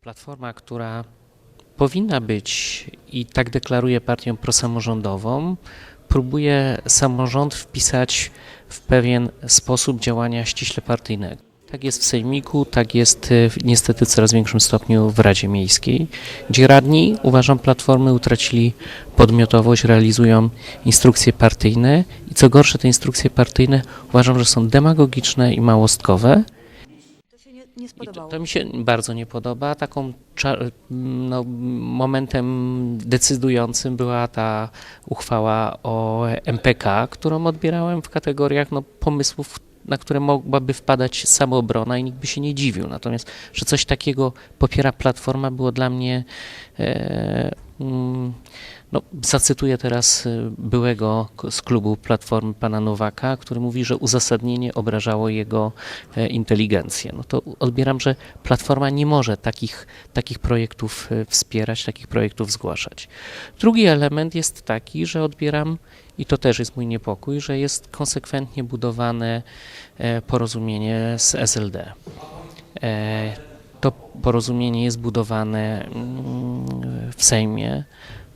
Platforma, która powinna być i tak deklaruje partią prosamorządową, próbuje samorząd wpisać w pewien sposób działania ściśle partyjnego. Tak jest w Sejmiku, tak jest y, w- niestety w coraz większym stopniu w Radzie Miejskiej, gdzie radni, uważam, Platformy utracili podmiotowość, realizują instrukcje partyjne i co gorsze, te instrukcje partyjne uważam, że są demagogiczne i małostkowe. Nie, I to, spodobało. to mi się bardzo nie podoba. Taką no, momentem decydującym była ta uchwała o MPK, którą odbierałem w kategoriach no, pomysłów, na które mogłaby wpadać samoobrona i nikt by się nie dziwił. Natomiast, że coś takiego popiera Platforma, było dla mnie. E, no, zacytuję teraz y, byłego z klubu Platformy pana Nowaka, który mówi, że uzasadnienie obrażało jego e, inteligencję. No to odbieram, że Platforma nie może takich, takich projektów e, wspierać, takich projektów zgłaszać. Drugi element jest taki, że odbieram, i to też jest mój niepokój, że jest konsekwentnie budowane e, porozumienie z SLD. To porozumienie jest budowane mm, Sejmie.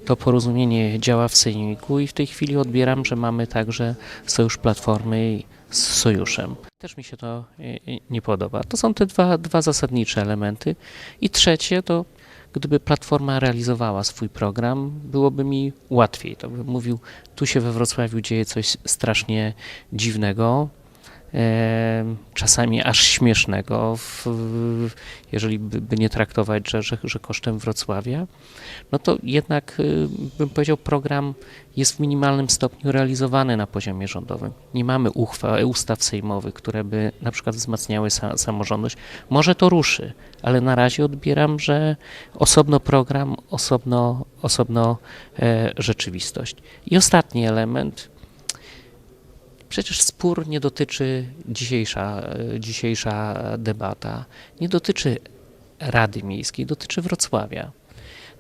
To porozumienie działa w Sejmiku i w tej chwili odbieram, że mamy także sojusz Platformy z sojuszem. Też mi się to e, e, nie podoba. To są te dwa, dwa zasadnicze elementy. I trzecie to, gdyby Platforma realizowała swój program, byłoby mi łatwiej. To bym mówił, tu się we Wrocławiu dzieje coś strasznie dziwnego, czasami aż śmiesznego, w, w, jeżeli by, by nie traktować, że, że, że kosztem Wrocławia, no to jednak y, bym powiedział, program jest w minimalnym stopniu realizowany na poziomie rządowym. Nie mamy uchwał, ustaw sejmowych, które by na przykład wzmacniały sa, samorządność. Może to ruszy, ale na razie odbieram, że osobno program, osobno, osobno e, rzeczywistość. I ostatni element, Przecież spór nie dotyczy dzisiejsza, e, dzisiejsza debata, nie dotyczy Rady Miejskiej, dotyczy Wrocławia.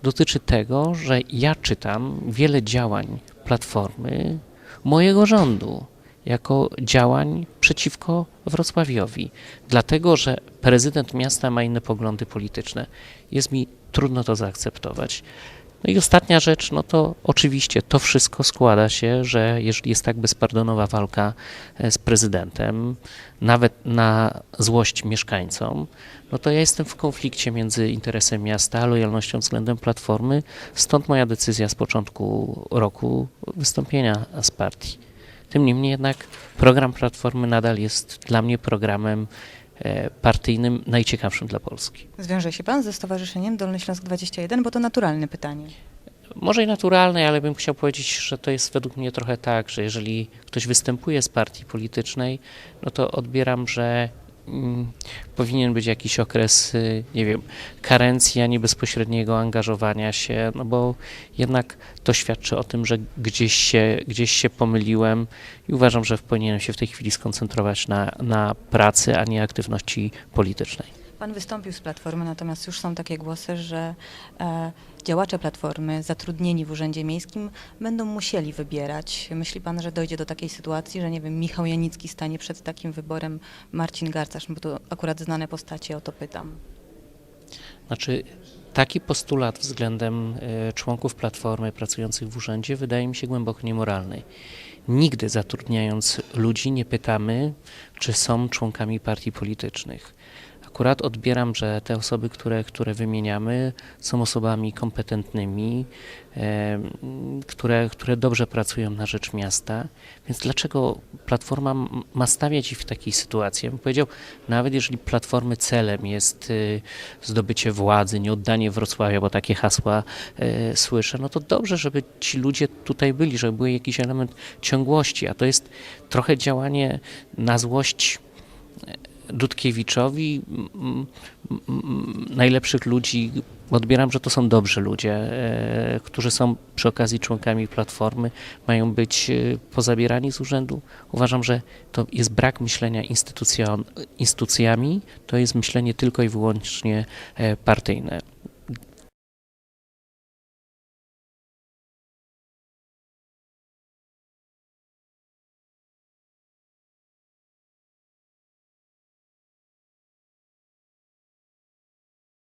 Dotyczy tego, że ja czytam wiele działań Platformy mojego rządu jako działań przeciwko Wrocławiowi, dlatego że prezydent miasta ma inne poglądy polityczne. Jest mi trudno to zaakceptować. No i ostatnia rzecz, no to oczywiście to wszystko składa się, że jeżeli jest tak bezpardonowa walka e, z prezydentem, nawet na złość mieszkańcom, no to ja jestem w konflikcie między interesem miasta a lojalnością względem Platformy, stąd moja decyzja z początku roku wystąpienia z partii. Tym niemniej jednak program Platformy nadal jest dla mnie programem partyjnym najciekawszym dla Polski. Zwiąże się pan ze Stowarzyszeniem Dolny Śląsk 21, bo to naturalne pytanie. Może i naturalne, ale bym chciał powiedzieć, że to jest według mnie trochę tak, że jeżeli ktoś występuje z partii politycznej, no to odbieram, że powinien być jakiś okres, y, nie wiem, karencji, a nie bezpośredniego angażowania się, no bo jednak to świadczy o tym, że gdzieś się, gdzieś się pomyliłem i uważam, że powinienem się w tej chwili skoncentrować na, na pracy, a nie aktywności politycznej. Pan wystąpił z Platformy, natomiast już są takie głosy, że e, działacze Platformy zatrudnieni w Urzędzie Miejskim będą musieli wybierać. Myśli pan, że dojdzie do takiej sytuacji, że nie wiem, Michał Janicki stanie przed takim wyborem, Marcin Garcarz, bo to akurat znane postacie, o to pytam. Znaczy, taki postulat względem e, członków Platformy pracujących w urzędzie wydaje mi się głęboko niemoralny. Nigdy zatrudniając ludzi nie pytamy, czy są członkami partii politycznych. Akurat odbieram, że te osoby, które, które wymieniamy, są osobami kompetentnymi, e, które, które dobrze pracują na rzecz miasta. Więc dlaczego Platforma ma stawiać ich w takiej sytuacji? Ja bym powiedział, nawet jeżeli Platformy celem jest y, zdobycie władzy, nieoddanie Wrocławia, bo takie hasła y, słyszę, no to dobrze, żeby ci ludzie tutaj byli, żeby był jakiś element ciągłości, a to jest trochę działanie na złość e, Dudkiewiczowi, najlepszych ludzi, odbieram, że to są dobrzy ludzie, e, którzy są przy okazji członkami Platformy, mają być e, pozabierani z urzędu. Uważam, że to jest brak myślenia instytucjami, to jest myślenie tylko i wyłącznie e, partyjne.